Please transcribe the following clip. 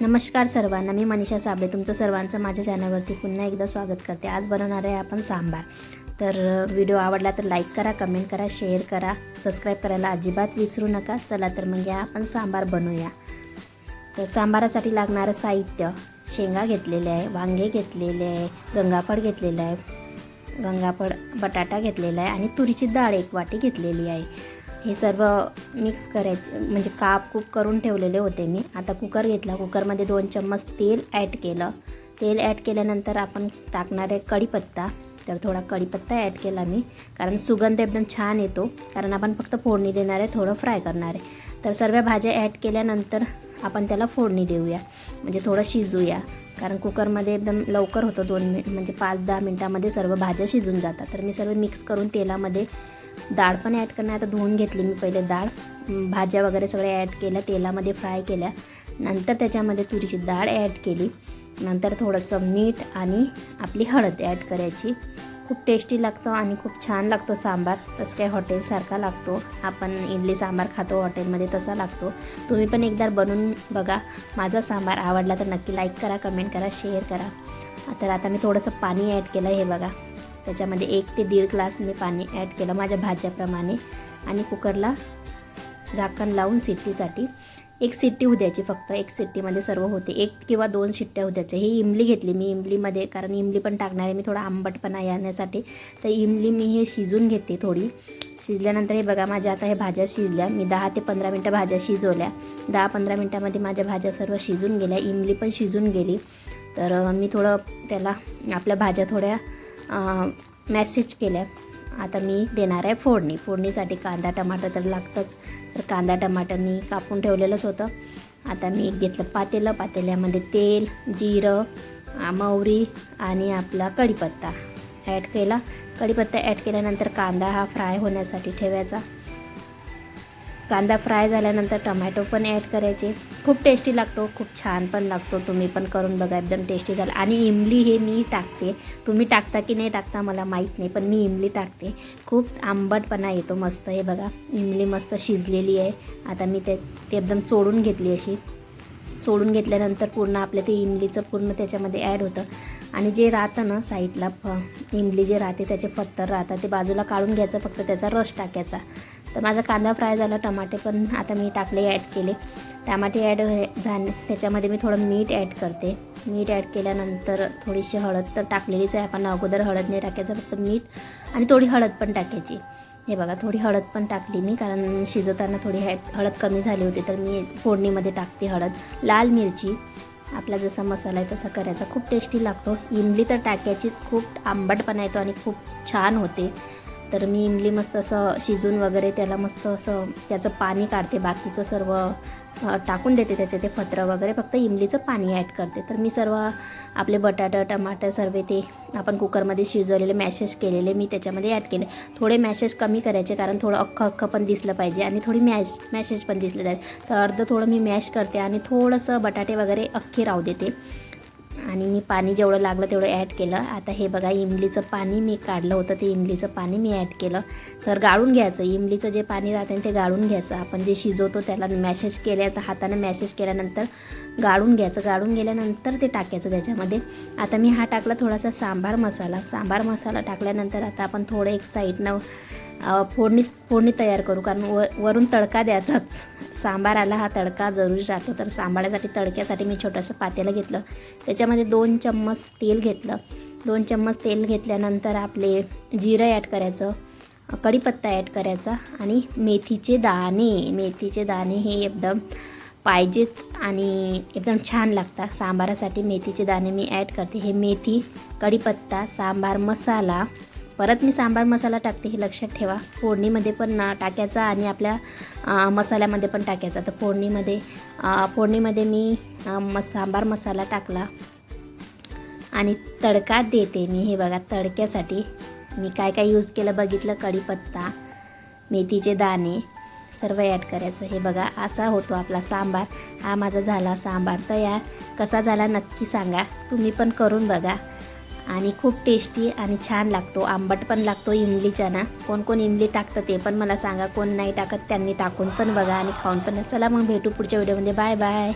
नमस्कार सर्वांना मी मनीषा साबळे. तुमचं सर्वांचं माझ्या चॅनलवरती पुन्हा एकदा स्वागत करते. आज बनवणार आहे आपण सांबार. तर व्हिडिओ आवडला तर लाईक करा कमेंट करा शेअर करा. सबस्क्राईब करायला अजिबात विसरू नका. चला तर मग या आपण सांबार बनवूया. तर सांबारासाठी लागणारं साहित्य शेंगा घेतलेले आहे वांगे घेतलेले आहे गंगाफळ घेतलेलं आहे गंगाफळ बटाटा घेतलेला आहे आणि तुरीची डाळ एक वाटी घेतलेली आहे. हे सर्व मिक्स करायचे म्हणजे काप कूप करून ठेवलेले होते मी. आता कुकर घेतला. कुकरमध्ये दोन चम्मच तेल ॲड केलं. तेल ॲड केल्यानंतर आपण टाकणार आहे कढीपत्ता. तर थोडा कढीपत्ता ॲड केला मी. कारण सुगंध एकदम छान येतो. कारण आपण फक्त फोडणी देणार आहे थोडं फ्राय करणार आहे. तर सर्व भाज्या ॲड केल्यानंतर आपण त्याला फोडणी देऊया. म्हणजे थोडं शिजूया. कारण कुकरमध्ये एकदम लवकर होतं दोन मिनिट म्हणजे पाच दहा मिनटामध्ये सर्व भाज्या शिजून जातात. तर मी सर्व मिक्स करून तेलामध्ये डाळ पण ॲड करणार. आता धुवून घेतली मी पहिले डाळ. भाज्या वगैरे सगळ्या ॲड केल्या तेलामध्ये फ्राय केल्या. नंतर त्याच्यामध्ये तुरीची डाळ ॲड केली. नंतर थोडंसं मीठ आणि आपली हळद ॲड करायची. खूप टेस्टी लागतो आणि खूप छान लागतो सांबार. तसं काही हॉटेलसारखा लागतो. आपण इडली सांबार खातो हॉटेलमध्ये तसा लागतो. तुम्ही पण एकदा बनवून बघा. माझा सांबार आवडला तर नक्की लाईक करा कमेंट करा शेअर करा. तर आता मी थोडंसं पाणी ॲड केलं हे बघा. त्याच्यामध्ये एक ते दीड ग्लास मी पाणी ॲड केलं माझ्या भाज्याप्रमाणे. आणि कुकरला झाकण लावून सिट्टीसाठी एक सिट्टी होऊ द्यायची फक्त. एक सिट्टीमध्ये सर्व होते. एक किंवा दोन शिट्ट्या होऊ ही इमली घेतली मी. इमलीमध्ये कारण इमली पण टाकणार आहे मी थोडा आंबटपणा येण्यासाठी. तर इमली मी हे शिजून घेते थोडी. शिजल्यानंतर हे बघा माझ्या आता हे भाज्या शिजल्या. मी दहा ते पंधरा मिनटं भाज्या शिजवल्या. दहा पंधरा मिनटामध्ये माझ्या भाज्या सर्व शिजून गेल्या. इमली पण शिजून गेली. तर मी थोडं त्याला आपल्या भाज्या थोड्या मॅसेज केल्या. आता मी देणार आहे फोडणी. फोडणीसाठी कांदा टमाटर तर लागतंच. तर कांदा टमाटर मी कापून ठेवलेलंच होतं. आता मी एक घेतलं पातेलं. पातेल्यामध्ये तेल जिरं आ, मोहरी आणि आपला कढीपत्ता ॲड केला. कढीपत्ता ॲड केल्यानंतर कांदा हा फ्राय होण्यासाठी ठेवायचा. कांदा फ्राय झाल्यानंतर टमॅटो पण ॲड करायचे. खूप टेस्टी लागतो खूप छान पण लागतो. तुम्ही पण करून बघा एकदम टेस्टी झालं. आणि इमली हे मी टाकते. तुम्ही टाकता की नाही टाकता मला माहीत नाही पण मी इमली टाकते. खूप आंबटपणा येतो मस्त हे बघा. इमली मस्त शिजलेली आहे. आता मी ते ते एकदम चोडून घेतली अशी. सोडून घेतल्यानंतर पूर्ण आपलं ते इमलीचं पूर्ण त्याच्यामध्ये ॲड होतं. आणि जे राहतं ना साईडला फ इमली जे राहते त्याचे पत्तर राहतात ते बाजूला काढून घ्यायचं फक्त त्याचा रस टाकायचा. तर माझा कांदा फ्राय झाला टमाटे पण आता मी टाकले ॲड केले. टमाटे ॲड झाले त्याच्यामध्ये मी थोडं मीठ ॲड करते. मीठ ॲड केल्यानंतर थोडीशी हळद तर टाकलेलीच आहे आपण अगोदर हळद नाही टाकायचं फक्त मीठ आणि थोडी हळद पण टाकायची. हे बघा थोडी हळद पण टाकली मी कारण शिजवताना थोडी हॅ हळद कमी झाली होती तर मी फोडणीमध्ये टाकते हळद. लाल मिरची आपला जसा मसाला आहे तसा करायचा. खूप टेस्टी लागतो. इमली तर टाक्याचीच खूप आंबटपणा येतो आणि खूप छान होते. तर मी इमली मस्त असं शिजून वगैरे त्याला मस्त असं त्याचं पाणी काढते. बाकीचं सर्व टाकून देते त्याचे ते पत्र वगैरे फक्त इमलीचं पाणी ॲड करते. तर मी सर्व आपले बटाटा टमाटर सर्व ते आपण कुकरमध्ये शिजवलेले मॅशेज केलेले मी त्याच्यामध्ये ॲड केले. थोडे मॅशेज कमी करायचे कारण थोडं अख्खं अख्खं पण दिसलं पाहिजे आणि थोडी मॅश मॅशेज पण दिसले पाहिजे. तर अर्धं थोडं मी मॅश करते आणि थोडंसं बटाटे वगैरे अख्खे राहू देते. आणि मी पाणी जेवढं लागलं तेवढं ॲड केलं. आता हे बघा इमलीचं पाणी मी काढलं होतं ते इमलीचं पाणी मी ॲड केलं. तर गाळून घ्यायचं. इमलीचं जे पाणी राहतं ते गाळून घ्यायचं. आपण जे शिजवतो त्याला मॅसेज केल्या तर हाताने मॅसेज केल्यानंतर गाळून घ्यायचं. गाळून गेल्यानंतर ते टाकायचं त्याच्यामध्ये. आता मी हा टाकला थोडासा सांबार मसाला. सांबार मसाला टाकल्यानंतर आता आपण थोडं एक साईडनं फोडणी फोडणी तयार करू. कारण व वरून तडका द्यायचाच. सांबाराला हा तडका जरुरी राहतो. तर सांबारासाठी तडक्यासाठी मी छोटंसं पातेलं घेतलं. त्याच्यामध्ये दोन चम्मच तेल घेतलं. दोन चम्मच तेल घेतल्यानंतर आपले जिरं ॲड करायचं कढीपत्ता ॲड करायचा आणि मेथीचे दाणे. मेथीचे दाणे हे एकदम पाहिजेच आणि एकदम छान लागतात. सांबारासाठी मेथीचे दाणे मी ॲड करते. हे मेथी कढीपत्ता सांबार मसाला परत मी सांबार मसाला टाकते हे लक्षात ठेवा. फोडणीमध्ये पण ना टाकायचा आणि आपल्या मसाल्यामध्ये पण टाकायचा. तर फोडणीमध्ये फोडणीमध्ये मी म सांबार मसाला टाकला. आणि तडका देते मी. हे बघा तडक्यासाठी मी काय काय यूज केलं बघितलं? कढीपत्ता मेथीचे दाणे सर्व ॲड करायचं. हे बघा असा होतो आपला सांबार. हा माझा झाला सांबार. तयार कसा झाला नक्की सांगा. तुम्ही पण करून बघा. आणि खूप टेस्टी आणि छान लागतो. आंबट पण लागतो इमलीच्या ना कोण कोण इमली टाकतं ते पण मला सांगा. कोण नाही टाकत त्यांनी टाकून पण बघा आणि खाऊन पण. चला मग भेटू पुढच्या व्हिडिओमध्ये. Bye bye.